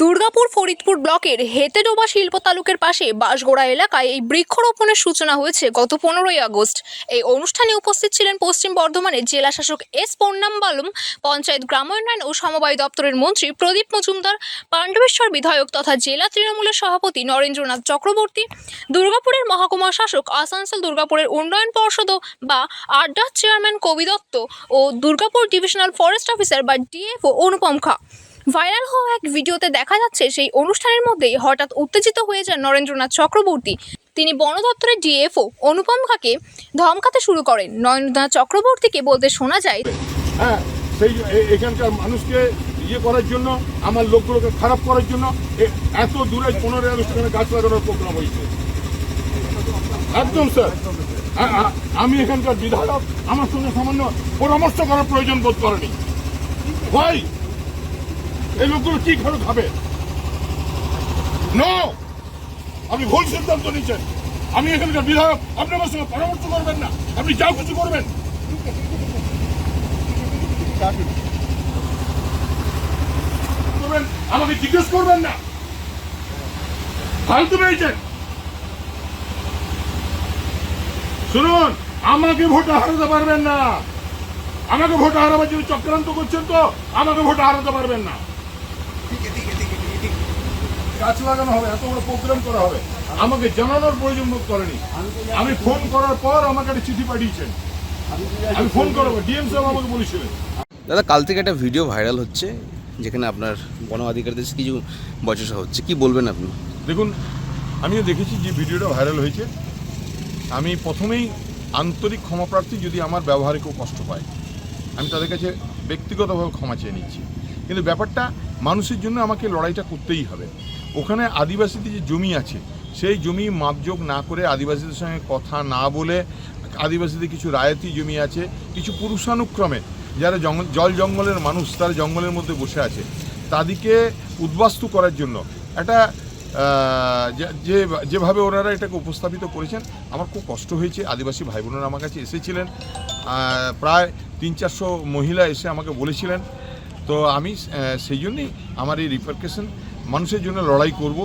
দুর্গাপুর ফরিদপুর ব্লকের হেতেডোবা শিল্প তালুকের পাশে বাঁশগোড়া এলাকায় এই বৃক্ষরোপণের সূচনা হয়েছে গত পনেরোই আগস্ট। এই অনুষ্ঠানে উপস্থিত ছিলেন পশ্চিম বর্ধমানের জেলা শাসক এস পন্নাম্বালম পঞ্চায়েত গ্রামোন্নয়ন ও সমবায় দপ্তরের মন্ত্রী প্রদীপ মজুমদার, পাণ্ডবেশ্বর বিধায়ক তথা জেলা তৃণমূলের সভাপতি নরেন্দ্রনাথ চক্রবর্তী, দুর্গাপুরের মহকুমা শাসক আসানসোল দুর্গাপুরের উন্নয়ন পর্ষদ বা আড্ডার চেয়ারম্যান কবি দত্ত ও দুর্গাপুর ডিভিশনাল ফরেস্ট অফিসার বা ডিএফও অনুপম খা। ভাইরাল হওয়া এক ভিডিওতে দেখা যাচ্ছে সেই অনুষ্ঠানের মধ্যেই হঠাৎ উত্তেজিত হয়ে যান নরেন্দ্রনাথ চক্রবর্তী। তিনি বন দপ্তরের ডিএফও অনুপম খাকে ধমকাতে শুরু করেন। নরেন্দ্রনাথ চক্রবর্তীকে বলতে শোনা যায় হ্যাঁ সেই এখানকার মানুষকে ইয়ে করার জন্য, আমার লোকগুলোকে খারাপ করার জন্য এত দূরে পনেরো এখানে গাছ লাগানোর প্রোগ্রাম হয়েছে। একদম, স্যার। আমি এখানকার বিধায়ক, আমার সঙ্গে সামান্য পরামর্শ করার প্রয়োজন বোধ করেনি। ভাই এই লোকগুলো কি খাবে? নো আপনি ভুল সিদ্ধান্ত নিচ্ছেন আমি এখানকার বিধায়ক, আপনি আমার সঙ্গে পরামর্শ করবেন না। আপনি যা কিছু করবেন। আমাকে জিজ্ঞেস করবেন না। ফালতু পেয়েছেন শুনুন, আমাকে ভোটে হারাতে পারবেন না। আমাকে ভোটে হারাবার জন্য চক্রান্ত করছেন তো, আমাকে ভোটে হারাতে পারবেন না। গাছ লাগানো হবে এত বড় প্রোগ্রাম করা হবে। আমাকে জানানোর প্রয়োজন বোধ করেনি। আমি ফোন করার পর আমাকে একটা চিঠি পাঠিয়েছেন। আমি ফোন করব ডিএম সাহেব আমাকে বলেছিলেন। দাদা কাল থেকে একটা ভিডিও ভাইরাল হচ্ছে যেখানে আপনার বন আধিকারিকদের সাথে কিছু বচসা হচ্ছে। কি বলবেন আপনি? দেখুন আমিও দেখেছি যে ভিডিওটা ভাইরাল হয়েছে। আমি প্রথমেই আন্তরিক ক্ষমাপ্রার্থী যদি আমার ব্যবহারে কেউ কষ্ট পায়। আমি তাদের কাছে ব্যক্তিগতভাবে ক্ষমা চেয়ে নিচ্ছি। কিন্তু ব্যাপারটা মানুষের জন্য আমাকে লড়াইটা করতেই হবে। ওখানে আদিবাসীদের যে জমি আছে, সেই জমি মাপযোগ না করে আদিবাসীদের সঙ্গে কথা না বলে আদিবাসীদের কিছু রায়তি জমি আছে, কিছু পুরুষানুক্রমে যারা জঙ্গল জল জঙ্গলের মানুষ, তারা জঙ্গলের মধ্যে বসে আছে, তাদেরকে উদ্বাস্তু করার জন্য একটা যে- যেভাবে ওনারা এটাকে উপস্থাপিত করেছেন, আমার খুব কষ্ট হয়েছে। আদিবাসী ভাই বোনেরা আমার কাছে এসেছিলেন। প্রায় তিন চারশো মহিলা এসে আমাকে বলেছিলেন তো আমি সেই জন্যই আমার এই রিপার্কেশন মানুষের জন্য লড়াই করব।